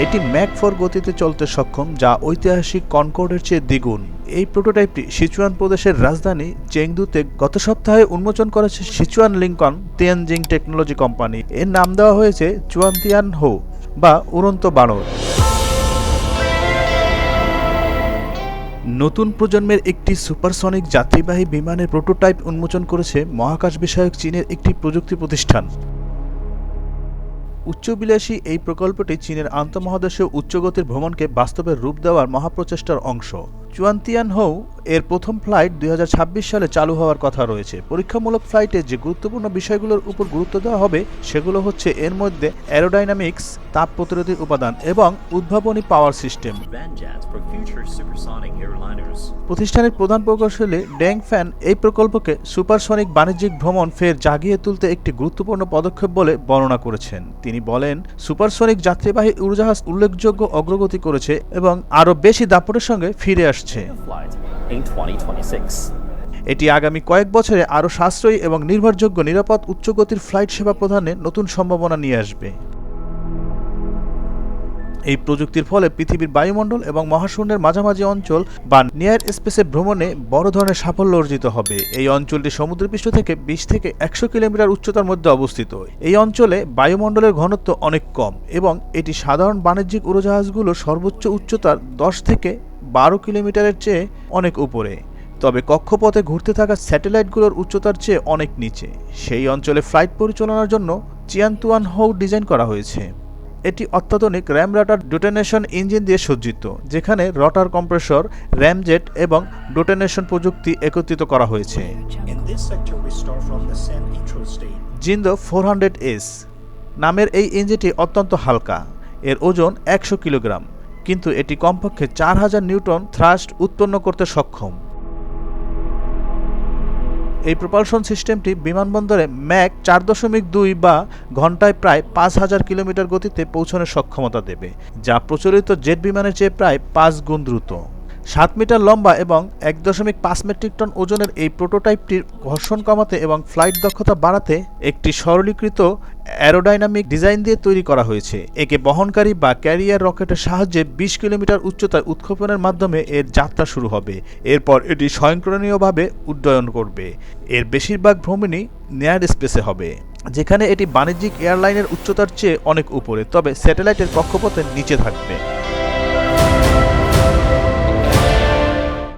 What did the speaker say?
এটি Mac four গতিতে চলতে সক্ষম, যা ঐতিহাসিক কনকর্ডের চেয়ে দ্বিগুণ। এই প্রোটোটাইপটি সিচুয়ান প্রদেশের রাজধানী চেংদুতে গত সপ্তাহে উন্মোচন করেছে Sichuan Lincoln Tianjin technology company. এর নাম দেওয়া হয়েছে চুয়ান্তিয়ান হো বা উড়ন্ত বানর। নতুন প্রজন্মের একটি সুপারসনিক যাত্রীবাহী বিমানের প্রোটোটাইপ উন্মোচন করেছে মহাকাশ বিষয়ক চীনের একটি প্রযুক্তি প্রতিষ্ঠান। উচ্চবিলাসী এই প্রকল্পটি চীনের আন্তঃমহাদেশীয় উচ্চগতির ভ্রমণকে বাস্তবে রূপ দেওয়ার মহাপ্রচেষ্টার অংশ। চুয়ান্তিয়ান হৌ এর প্রথম ফ্লাইট দুই হাজার ছাব্বিশ সালে চালু হওয়ার কথা রয়েছে। পরীক্ষামূলক ফ্লাইটে যে গুরুত্বপূর্ণ বিষয়গুলোর উপর গুরুত্ব দেওয়া হবে সেগুলো হচ্ছে এর মধ্যে অ্যারোডাইনামিক্স তাপ প্রতিরোধী উপাদান এবং উদ্ভাবনী পাওয়ার সিস্টেম. প্রতিষ্ঠানের প্রধান প্রকৌশলী ড্যাং ফ্যান এই প্রকল্পকে সুপারসনিক বাণিজ্যিক ভ্রমণ ফের জাগিয়ে তুলতে একটি গুরুত্বপূর্ণ পদক্ষেপ বলে বর্ণনা করেছেন। তিনি বলেন সুপারসনিক যাত্রীবাহী উড়োজাহাজ উল্লেখযোগ্য অগ্রগতি করেছে এবং আরও বেশি দাপটের সঙ্গে ফিরে আসছে। In 2026. এটি আগামী কয়েক বছরে আরও সাশ্রয়ী এবং নির্ভরযোগ্য নিরাপদ উচ্চগতির ফ্লাইট সেবা প্রদানে নতুন সম্ভাবনা নিয়ে আসবে। এই প্রযুক্তির ফলে পৃথিবীর বায়ুমণ্ডল এবং মহাশূন্যের মাঝামাঝি অঞ্চল বা নিয়ার স্পেসে ভ্রমণে বড় ধরনের সাফল্য অর্জিত হবে। এই অঞ্চলটি সমুদ্রপৃষ্ঠ থেকে বিশ থেকে একশো কিলোমিটার উচ্চতার মধ্যে অবস্থিত। এই অঞ্চলে বায়ুমণ্ডলের ঘনত্ব অনেক কম এবং এটি সাধারণ বাণিজ্যিক উড়োজাহাজগুলোর সর্বোচ্চ উচ্চতার দশ থেকে বারো কিলোমিটারের চেয়ে অনেক উপরে। তবে কক্ষপথে ঘুরতে থাকা স্যাটেলাইটগুলোর উচ্চতার চেয়ে অনেক নিচে। সেই অঞ্চলে ফ্লাইট পরিচালনার জন্য চিয়ান্তুয়ান হৌ ডিজাইন করা হয়েছে। এটি অত্যাধুনিক র্যাম রটার ডোটেনেশন ইঞ্জিন দিয়ে সজ্জিত যেখানে রটার কম্প্রেসর র্যামজেট এবং ডোটেনেশন প্রযুক্তি একত্রিত করা হয়েছে. জিন্দো ফোর হান্ড্রেড এস নামের এই ইঞ্জিনটি অত্যন্ত হালকা। এর ওজন একশো কিলোগ্রাম। কিন্তু এটি কমপক্ষে চার হাজার নিউটন থ্রাস্ট উৎপন্ন করতে সক্ষম। এই প্রপালশন সিস্টেমটি বিমানবন্দরে ম্যাক চার দশমিক দুই বা ঘন্টায় প্রায় পাঁচ হাজার কিলোমিটার গতিতে পৌঁছানোর সক্ষমতা দেবে, যা প্রচলিত জেট বিমানের চেয়ে প্রায় পাঁচ গুণ দ্রুত। সাত মিটার লম্বা এবং এক দশমিক পাঁচ মেট্রিক টন ওজনের এই প্রোটোটাইপটির ঘর্ষণ কমাতে এবং ফ্লাইট দক্ষতা বাড়াতে একটি সরলীকৃত অ্যারোডাইনামিক ডিজাইন দিয়ে তৈরি করা হয়েছে। একে বহনকারী বা ক্যারিয়ার রকেটের সাহায্যে বিশ কিলোমিটার উচ্চতায় উৎক্ষেপণের মাধ্যমে এর যাত্রা শুরু হবে। এরপর এটি স্বয়ংক্রিয়ভাবে উড্ডয়ন করবে। এর বেশিরভাগ ভ্রমণই নেয়ার স্পেসে হবে, যেখানে এটি বাণিজ্যিক এয়ারলাইনের উচ্চতার চেয়ে অনেক উপরে, তবে স্যাটেলাইটের কক্ষপথের নিচে থাকবে।